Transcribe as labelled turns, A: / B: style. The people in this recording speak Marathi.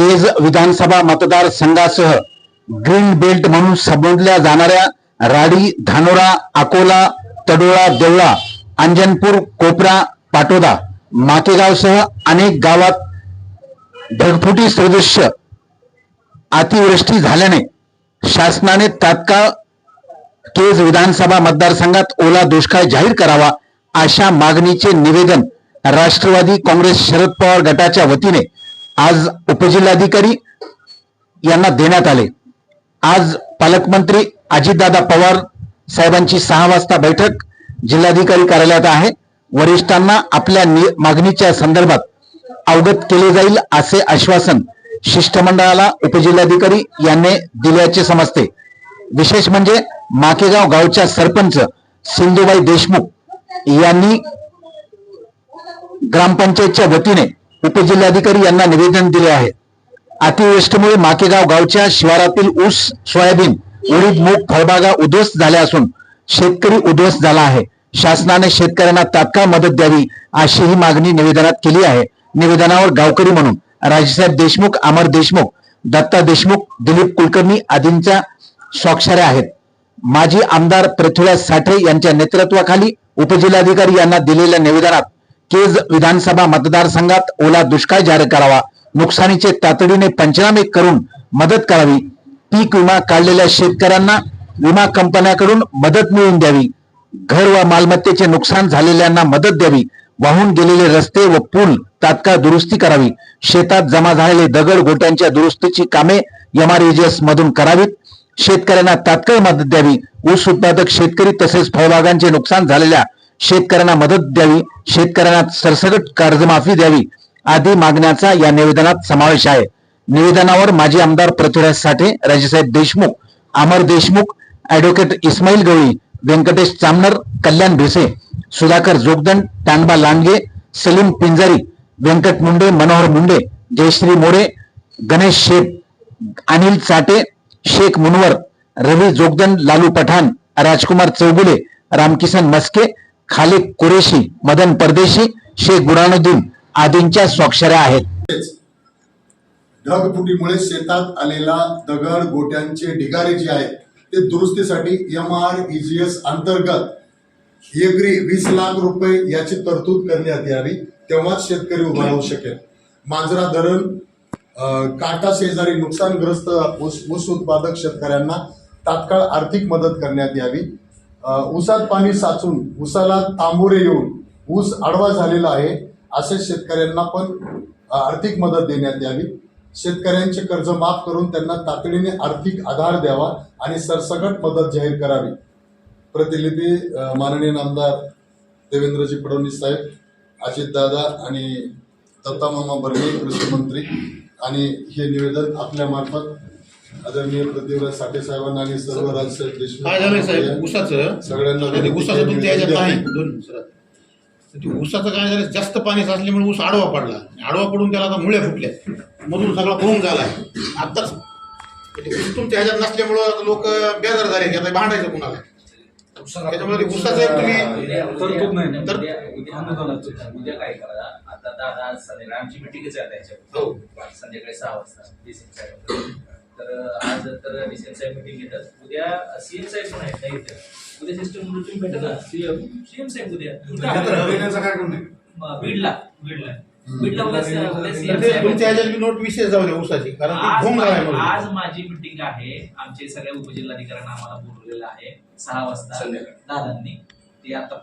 A: केज विधानसभा मतदारसंघासह ग्रीन बेल्ट म्हणून संबोधल्या जाणाऱ्या राडी धानोरा अकोला तडोळा देवळा अंजनपूर कोपरा पाटोदा मातेगावसह अनेक गावात ढगफुटी सदृश्य अतिवृष्टी झाल्याने शासनाने तात्काळ केज विधानसभा मतदारसंघात ओला दुष्काळ जाहीर करावा अशा मागणीचे निवेदन राष्ट्रवादी काँग्रेस शरद पवार गटाच्या वतीने आज उपजिल्हाधिकारी यांना देण्यात आले. आज पालकमंत्री अजितदादा पवार साहेबांची सहा वाजता बैठक जिल्हाधिकारी कार्यालयात आहे. वरिष्ठांना आपल्या मागणीच्या संदर्भात अवगत केले जाईल असे आश्वासन शिष्टमंडळाला उपजिल्हाधिकारी यांनी दिल्याचे समजते. विशेष म्हणजे माकेगाव गावच्या सरपंच सिंधुबाई देशमुख यांनी ग्रामपंचायतच्या वतीने उपजिल्हाधिकारी यांना निवेदन दिले आहे. अतिवृष्टीमुळे माकेगाव गावच्या शिवारातील ऊस सोयाबीन उडीद मूग फळबागा उद्ध्वस्त झाल्या असून शेतकरी उद्ध्वस्त झाला आहे. शासनाने शेतकऱ्यांना तात्काळ मदत द्यावी अशी ही मागणी निवेदनात केली आहे. निवेदनावर गावकरी म्हणून राजसाहेब देशमुख अमर देशमुख दत्ता देशमुख दिलीप कुलकर्णी आदींच्या स्वाक्षऱ्या आहेत. माजी आमदार पृथ्वीराज साठे यांच्या नेतृत्वाखाली उपजिल्हाधिकारी यांना दिलेल्या निवेदनात केज विधानसभा मतदारसंघात ओला दुष्काळ जाहीर करावा. नुकसानीचे तातडीने पंचनामे करून मदत करावी. पीक विमा काढलेल्या शेतकऱ्यांना विमा कंपन्याकडून मदत मिळवून द्यावी. घर व मालमत्तेचे नुकसान झालेल्यांना मदत द्यावी. वाहून गेलेले रस्ते व पूल तात्काळ दुरुस्ती करावी. शेतात जमा झालेले दगड गोट्यांच्या दुरुस्तीची कामे एमआरएजीएस मधून करावीत. शेतकऱ्यांना तात्काळ मदत द्यावी. ऊस उत्पादक शेतकरी तसेच फळबागांचे नुकसान झालेल्या शेतकऱ्यांना मदत द्यावी शेतकऱ्यांना सरसकट कर्जमाफी द्यावी आदी मागण्याचा या निवेदनात समावेश आहे. निवेदनावर माजी आमदार पृथ्वीराज साठे राजेसाहेब देशमुख अमर देशमुख ऍडव्होकेट इस्माईल गवळी व्यंकटेश चामनर कल्याण भिसे सुधाकर जोगदंड तांबा लांडगे सलीम पिंजारी व्यंकट मुंडे मनोहर मुंडे जयश्री मोरे गणेश शेख अनिल चाटे शेख मुनवर रवी जोगदंड लालू पठाण राजकुमार चौगुले रामकिसन मस्के खालिद कुरेशी मदन परदेशी शेख बुरानुद्दीन आदींच्या स्वाक्षऱ्या आहेत.
B: ढगफुटीमुळे शेतात आलेला दगड गोट्यांचे ढिगारे जे आहेत ते दुरुस्तीसाठी एम आर इजीएस अंतर्गत एकरी वीस लाख रुपये याची तरतूद करण्यात यावी तेव्हाच शेतकरी उभा राहू शकेल. मांजरा धरण काटा शेजारी नुकसानग्रस्त ऊस ऊस उत्पादक शेतकऱ्यांना तात्काळ आर्थिक मदत करण्यात यावी. ऊसात पाणी साचून ऊसाला तांबुरे येऊन ऊस आडवा झालेला आहे असे शेतकऱ्यांना पण आर्थिक मदत देण्यात यावी. शेतकऱ्यांचे कर्ज माफ करून त्यांना तातडीने आर्थिक आधार द्यावा आणि सरसकट मदत जाहीर करावी. प्रतिलिपी माननीय नामदार देवेंद्रजी फडणवीस साहेब अजितदादा आणि दत्तामामा बर्गे कृषी मंत्री आणि हे निवेदन आपल्या मार्फत आदरणीय पृथ्वीराज साठे साहेबांना आणि सर्व राजसाहेब देशमुख
C: काय झालंय साहेब? ऊसाचं?
B: सगळ्यांना
C: ते ऊसाचं तुमच्या ह्याच्यात नाही. दोन. ते ऊसाचं काय झालं जास्त पाणी साचल्यामुळे ऊस आडवा पडला. आडवा पडून त्याला आता मुळ्या फुटल्या मधून सगळा भरून झालाय. आत्ताच ते ऊस तुमच्या ह्याच्यात नसल्यामुळं लोक बेजार झाले की आता भांडायचं कुणाला? त्याच्यामुळे ते एक तुम्ही
D: तरतूद नाही.
C: तर-
D: उद्या उद्या आंदोलनाची उद्या काय करा? आता दादा आज संध्याकाळी आमची मिटिंगच आहे त्याच्यावर
C: हो.
D: संध्याकाळी सहा वाजता. तर आज तर डीसीएम साहेब मिटिंग घेतात. उद्या सीएम साहेब पण आहेत ना इथे. उद्या सिस्टम म्हणून तुम्ही भेटा ना. सीएम सीएम साहेब उद्या. बीडला बीडला.
C: तर नोट विशेष जाऊ कारण
D: आज माझी-
C: म्हणून.
D: आज माझी मिटिंग आहे. आमचे सगळ्या उपजिल्हाधिकाऱ्यांना आम्हाला बोलवलेलं आहे. सहा वाजता दादांनी. ते आता